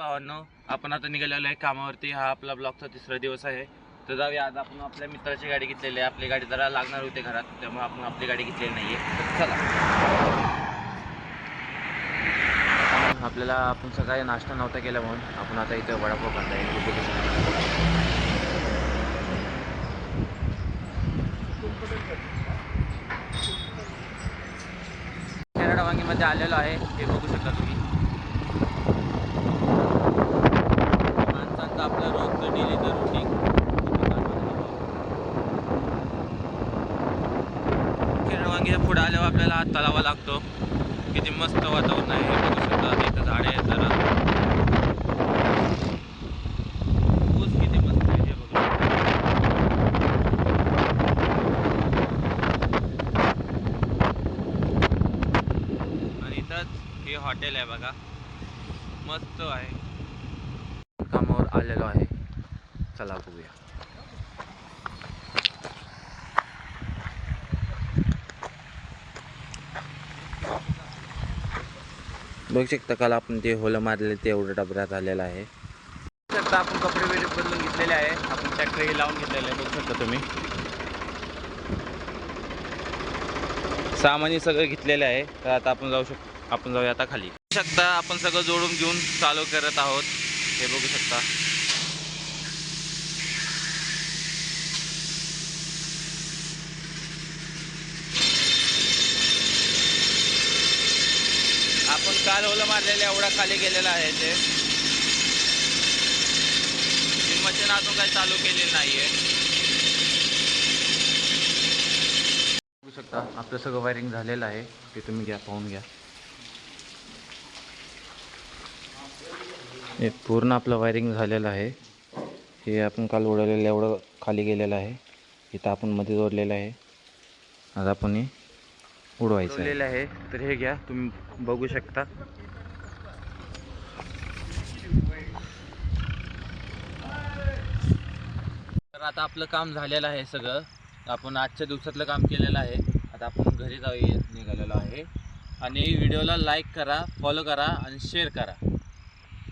भावांनो आपण आता निघालेलो आहे कामावरती. हा आपला ब्लॉगचा तिसरा दिवस आहे. तर जाऊया आज आपण आपल्या मित्राची गाडी घेतलेली आहे. आपली गाडी जरा लागणार होती घरात त्यामुळे आपण आपली गाडी घेतलेली नाही आहे चला. आपल्याला आपण सकाळी नाश्ता नव्हता केला म्हणून आपण आता इथं वडापाव खाता येईल कॅनडा वांगीमध्ये आलेलो आहे. हे बघू शकता तुम्ही माणसांचं आपलं रोजचं डेलीचं पुढे आल्यावर आपल्याला हात तलावा लागतो. किती मस्त वातावरण आहे. हे बघू शकता. इथं झाडे आहेत जरा. ऊस किती मस्त आहे हे बघू आणि इथंच हे हॉटेल आहे बघा. मस्त आहे. कामावर आलेलो आहे. चला बघूया. बघू शकता काल आपण ते होलं मारले ते एवढं डबऱ्यात आलेलं आहे. बघू शकता आपण कपडे वगैरे बदलून घेतलेले आहे. आपण ट्रॅक्टर लावून घेतलेलं आहे. बघू शकता तुम्ही. सामान्य सगळं घेतलेलं आहे. तर आता आपण जाऊ शक आपण जाऊया आता खाली. बघू शकता आपण सगळं जोडून घेऊन चालू करत आहोत. हे बघू शकता आपण काल ओलं मारलेलं एवढा खाली गेलेला आहे ते. मशीन अजून काही चालू केलेलं नाहीये. बघू शकता आपलं सगळं वायरिंग झालेलं आहे. ते तुम्ही घ्या पाहून घ्या. हे पूर्ण आपलं वायरिंग झालेलं आहे. हे आपण काल उडवलेलं एवढं खाली गेलेलं आहे. इथं आपण मध्ये जोडलेलं आहे. आता आपण हे उडवायचं आहे. तर हे घ्या तुम्ही बघू शकता. तर आता आपलं काम झालेलं आहे सगळं. आपण आजच्या दिवसातलं काम केलेलं आहे. आता आपण घरी जाऊ निघालेलो आहे. आणि व्हिडिओला लाईक करा फॉलो करा आणि शेअर करा.